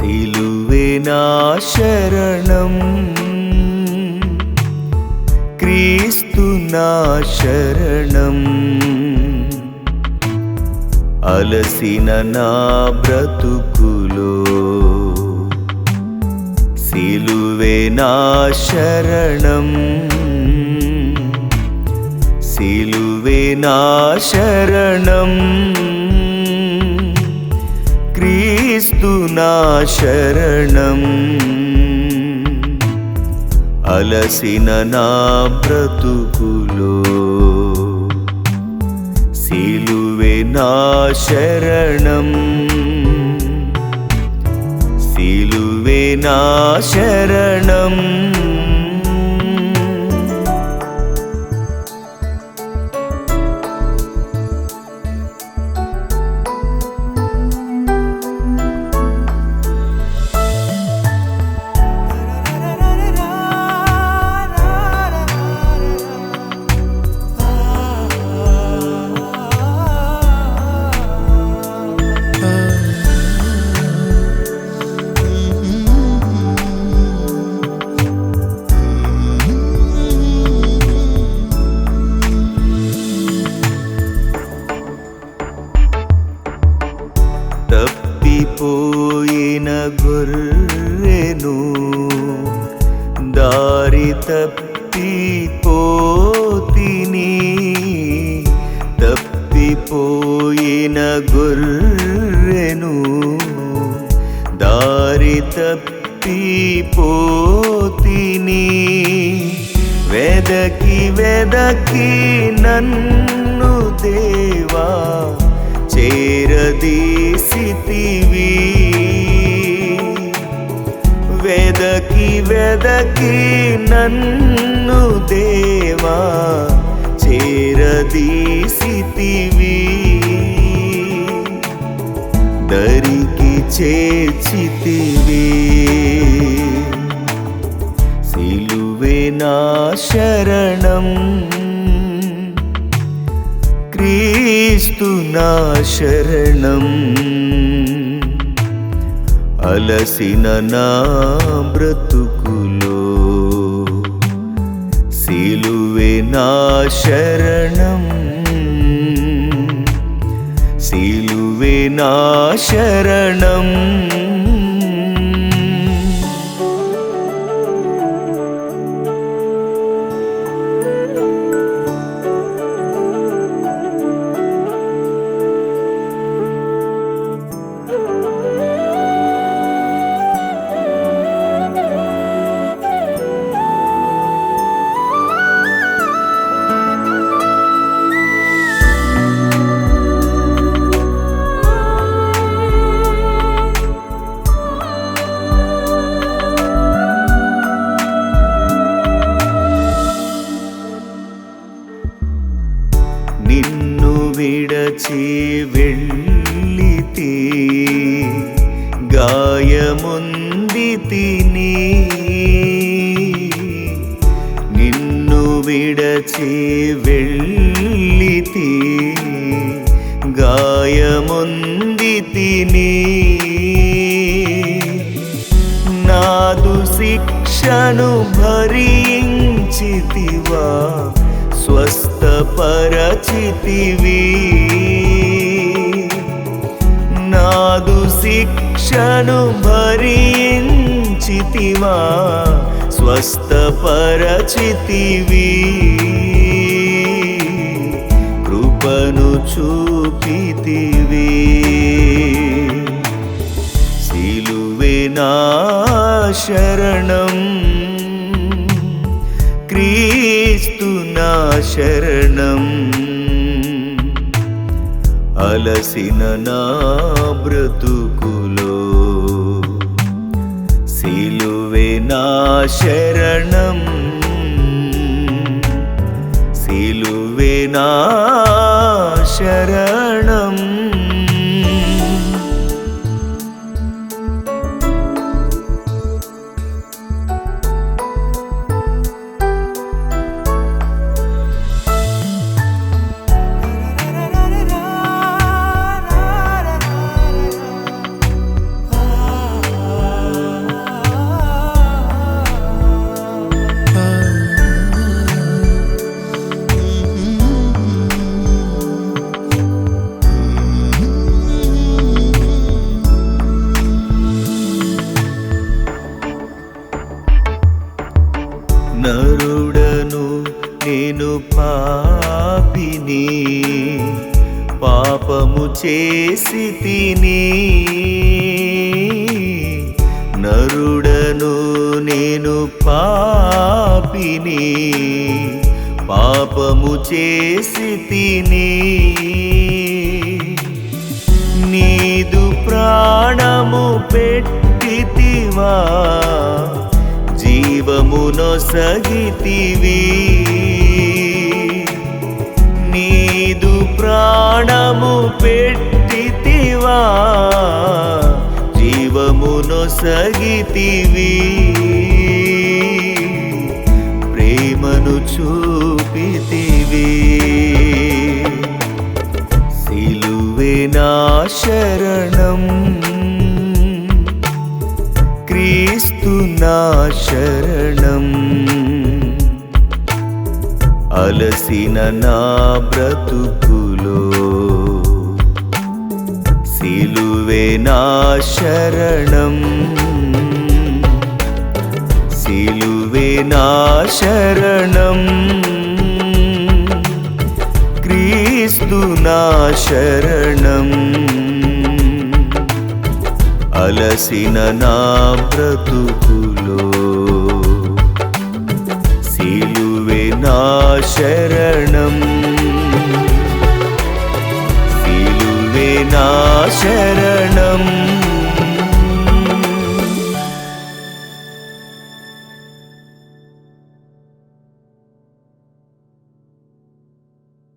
సిలువే నా శరణం. క్రీస్తు నా శరణం. అలసిన నా బ్రతుకులో సిలువే నా శరణం. సిలువే నా శరణం. శరణం. అలసిన నా బ్రతుకులో సిలువే నా శరణం. సిలువే నా శరణం. తప్పిపోయిన గొర్రెను దారి తప్పిపోతిని. తప్పిపోయిన గొర్రెను దారి తప్పిపోతిని. వెదకి వెదకి నన్ను దేవా చేరదీ చేరదీసితివి వెదకి వెదకి నన్ను దేవా చేరదీసితివి దరికి చేర్చితివి. సిలువే నా శరణం. క్రీస్తు నా శరణం. అలసిన నా బ్రతుకులో సిలువే నా శరణం. సిలువే నా శరణం. విడచి వెళ్ళితే గాయముంది తిని. నిన్ను విడచి వెళ్ళితే గాయముంది తిని. నాదు శిక్షను భరించితివా స్వస్థపరచితివి. శిక్షను భరించితివా స్వస్థపరచితివి. కృపను చూపితివి. సిలువే నా శరణం క్రీస్తు నా శరణం. అలసిన నా బ్రతుకులో. సిలువే నా శరణం. సిలువే నా శరణం. పాపము చేసి తిని నరుడను నేను పాపిని పాపము చేసి తిని. నీదు ప్రాణము పెట్టితివా జీవమునొసగితివి నీదు ప్రాణము పెట్టితివా? జీవమునొసగితివి ప్రేమను చూపితివి. సిలువే నా శరణం. క్రీస్తు నా శరణం. అలసిన నా బ్రతుకులో. సిలువే నా శరణం. సిలువే నా శరణం. క్రీస్తు నా శరణం. అలసిన నా బ్రతుకులో. शरणम् किल विना शरणम्